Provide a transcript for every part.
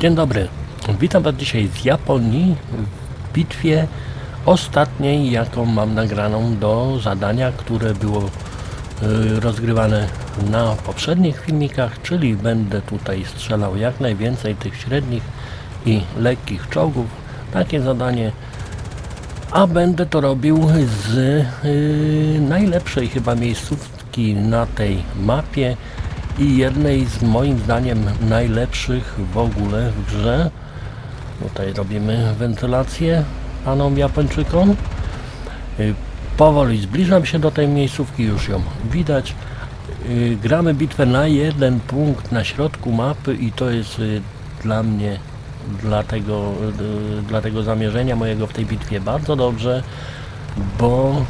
Dzień dobry. Witam Was dzisiaj z Japonii w bitwie ostatniej, jaką mam nagraną do zadania, które było y, rozgrywane na poprzednich filmikach, czyli będę tutaj strzelał jak najwięcej tych średnich i lekkich czołgów. Takie zadanie, a będę to robił z y, najlepszej chyba miejscówki na tej mapie i jednej z moim zdaniem najlepszych w ogóle w grze. Tutaj robimy wentylację panom Japończykom. Y, Powoli zbliżam się do tej miejscówki, już ją widać. Y, Gramy bitwę na jeden punkt na środku mapy i to jest y, dla mnie, dla tego, dla tego zamierzenia mojego w tej bitwie bardzo dobrze, bo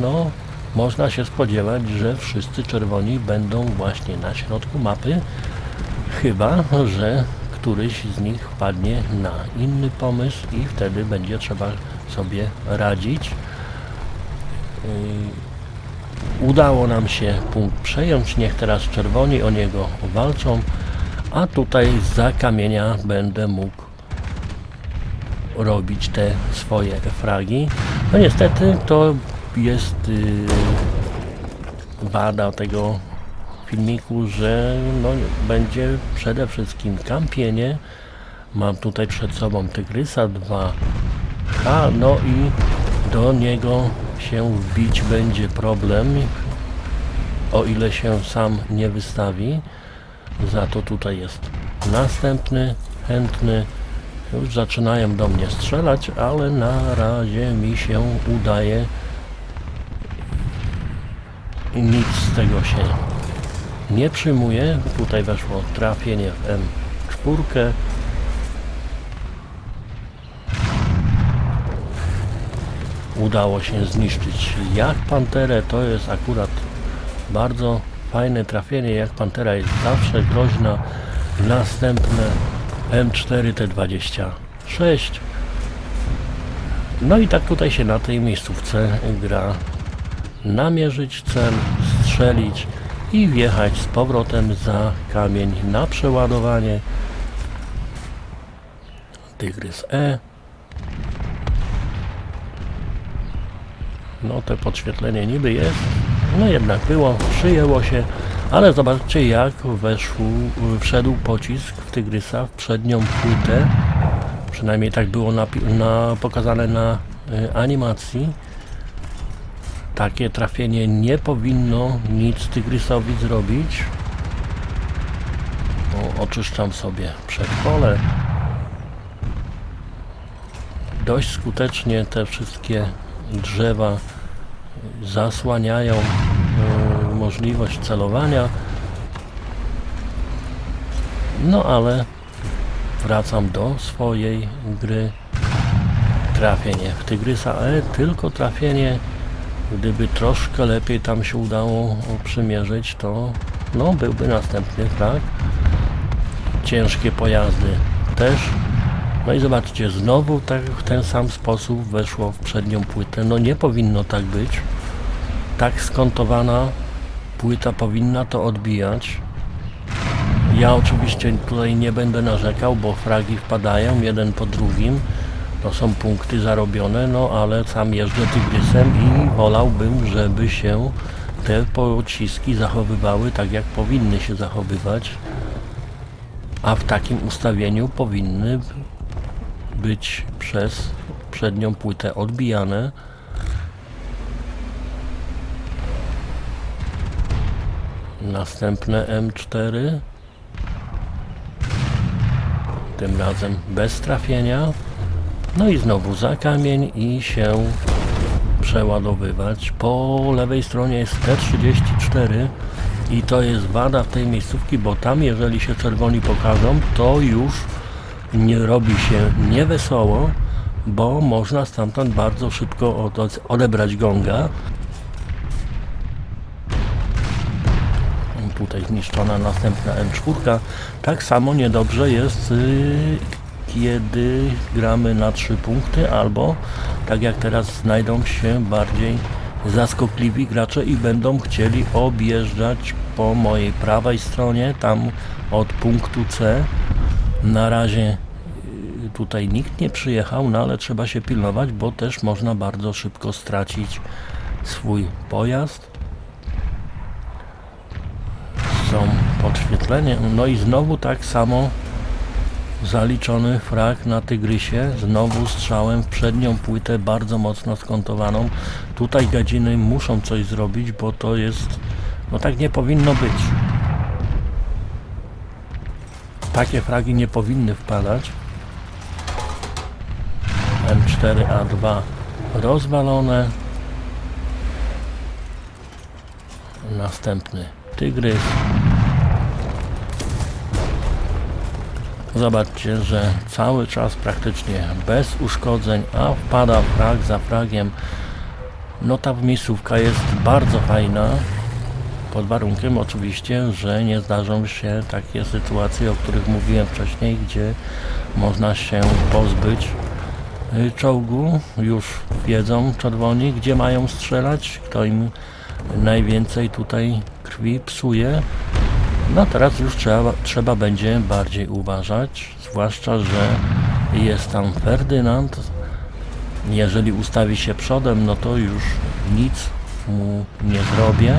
no, można się spodziewać, że wszyscy czerwoni będą właśnie na środku mapy, chyba że któryś z nich wpadnie na inny pomysł i wtedy będzie trzeba sobie radzić. Yy, Udało nam się punkt przejąć, niech teraz czerwoni o niego walczą, a tutaj za kamienia będę mógł robić te swoje fragi. No niestety to jest yy, wada tego filmiku, że no, będzie przede wszystkim kampienie. Mam tutaj przed sobą Tygrysa 2H, no i do niego się wbić będzie problem, o ile się sam nie wystawi. Za to tutaj jest następny chętny. Już zaczynają do mnie strzelać, ale na razie mi się udaje nic z tego się nie przyjmuje. Tutaj weszło trafienie w M4. Udało się zniszczyć jak panterę. To jest akurat bardzo fajne trafienie. Jak pantera jest zawsze groźna. Następne M4 T26. No i tak tutaj się na tej miejscówce gra namierzyć cel, strzelić i wjechać z powrotem za kamień na przeładowanie. Tygrys E. No te podświetlenie niby jest, no jednak było, przyjęło się, ale zobaczcie jak weszł, wszedł pocisk w Tygrysa w przednią płytę. Przynajmniej tak było na, na, pokazane na y, animacji takie trafienie nie powinno nic Tygrysowi zrobić. O, oczyszczam sobie przedpole. Dość skutecznie te wszystkie drzewa zasłaniają e, możliwość celowania. No ale wracam do swojej gry. Trafienie w Tygrysa E, tylko trafienie Gdyby troszkę lepiej tam się udało przymierzyć, to no byłby następny flag. Ciężkie pojazdy też. No i zobaczcie, znowu tak w ten sam sposób weszło w przednią płytę. No nie powinno tak być. Tak skontowana płyta powinna to odbijać. Ja oczywiście tutaj nie będę narzekał, bo fragi wpadają jeden po drugim to są punkty zarobione, no ale sam jeżdżę tygrysem i wolałbym, żeby się te pociski zachowywały tak, jak powinny się zachowywać, a w takim ustawieniu powinny być przez przednią płytę odbijane. Następne M4 tym razem bez trafienia no i znowu za kamień i się przeładowywać. Po lewej stronie jest T34 i to jest wada w tej miejscówki, bo tam jeżeli się czerwoni pokażą, to już nie robi się niewesoło, bo można stamtąd bardzo szybko odebrać gonga. Tutaj zniszczona następna M4. Tak samo niedobrze jest y, kiedy gramy na 3 punkty, albo tak jak teraz znajdą się bardziej zaskokliwi gracze i będą chcieli objeżdżać po mojej prawej stronie, tam od punktu C, Na razie y, tutaj nikt nie przyjechał, no ale trzeba się pilnować, bo też można bardzo szybko stracić swój pojazd. Są podświetlenie. No i znowu tak samo zaliczony frak na Tygrysie. Znowu strzałem w przednią płytę bardzo mocno skontowaną. Tutaj gadziny muszą coś zrobić, bo to jest... No tak nie powinno być. Takie fragi nie powinny wpadać. M4A2 rozwalone. Następny Tygrys. Zobaczcie, że cały czas praktycznie bez uszkodzeń, a wpada frag za fragiem. No ta miejscówka jest bardzo fajna. Pod warunkiem oczywiście, że nie zdarzą się takie sytuacje, o których mówiłem wcześniej, gdzie można się pozbyć y, czołgu. Już wiedzą czerwoni, gdzie mają strzelać, kto im najwięcej tutaj krwi psuje. No teraz już trzeba, trzeba będzie bardziej uważać, zwłaszcza, że jest tam Ferdynand. Jeżeli ustawi się przodem, no to już nic mu nie zrobię.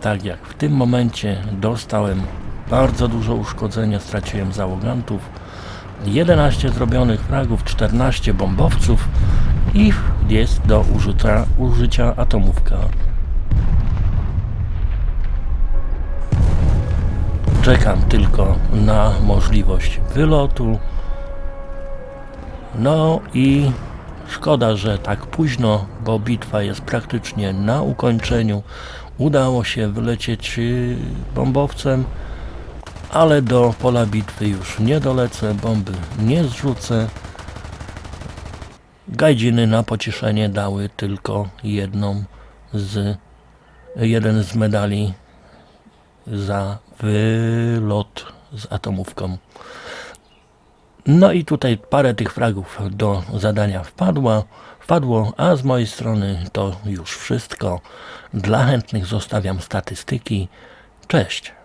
Tak jak w tym momencie dostałem bardzo dużo uszkodzenia, straciłem załogantów, 11 zrobionych fragów, 14 bombowców i jest do użycia, użycia atomówka. Czekam tylko na możliwość wylotu. No i szkoda, że tak późno, bo bitwa jest praktycznie na ukończeniu. Udało się wylecieć y, bombowcem, ale do pola bitwy już nie dolecę, bomby nie zrzucę. Gajdziny na pocieszenie dały tylko jedną z jeden z medali za wylot z atomówką. No i tutaj parę tych fragów do zadania wpadła, wpadło, a z mojej strony to już wszystko. Dla chętnych zostawiam statystyki. Cześć!